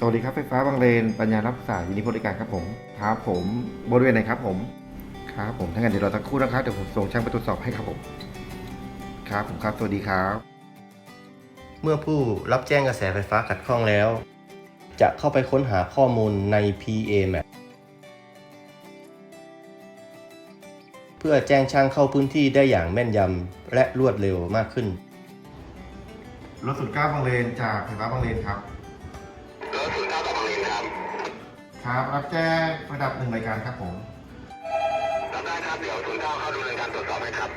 สวัสดีครับไฟฟ้าบางเลนปัญญารับสายยินดีบริการครับผมครับผมบริเวณไหนครับผมครับผมถ้างั้นเดี๋ยวเราทั้งครู่นะครับเดี๋ยวผมส่งช่างไปตรวจสอบให้ครับผมครับผมครับสวัสดีครับ เมื่อผู้รับแจ้งกระแสไฟฟ้าขัดข้องแล้ว จะเข้าไปค้นหาข้อมูลใน PA Map เพื่อแจ้งช่างเข้าพื้นที่ได้อย่างแม่นยำและรวดเร็วมากขึ้นรถสุดเก้าบางเลนจากไฟฟ้าบางเลนครับ รถศูนย์เก้ากับบางเลนครับ ครับรับแจ้งระดับหนึ่งรายการครับผม รับได้ครับ เดี๋ยวศูนย์เก้าเข้าดูในการตรวจสอบให้ครับ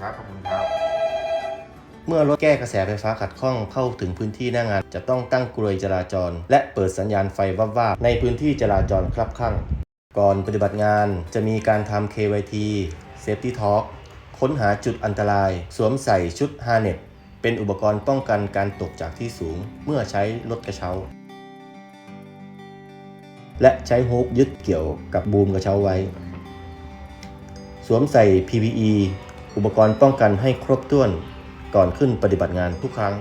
ครับขอบคุณครับ เมื่อรถแก้กระแสไฟฟ้าขัดข้องเข้าถึงพื้นที่หน้างาน จะต้องตั้งกลวยจราจร และเปิดสัญญาณไฟวับวาบในพื้นที่จราจรคลับข้างก่อนปฏิบัติงานจะมีการทำ KYT Safety Talk ค้นหาจุดอันตราย สวมใส่ชุด Harness เป็นอุปกรณ์ป้องกันการตกจากที่สูง เมื่อใช้รถกระเช้า และใช้โฮปยึดเกี่ยวกับบูมกระเช้าไว้ สวมใส่ PPE อุปกรณ์ป้องกันให้ครบถ้วนก่อนขึ้นปฏิบัติงานทุกครั้ง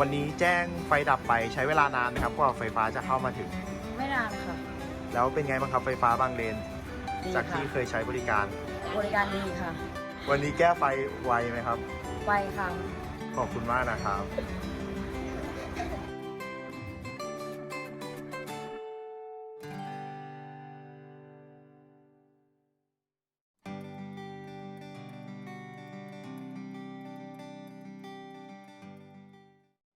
วันนี้แจ้งไฟดับไปใช้เวลานานไหมครับกว่าไฟฟ้าจะเข้ามาถึง ไม่นานค่ะแล้วเป็นไงบ้างครับไฟฟ้าบางเลน ดีจากค่ะที่เคยใช้บริการ บริการดีค่ะวันนี้แก้ไฟไวไหมครับ ไวค่ะ ขอบคุณมากนะครับ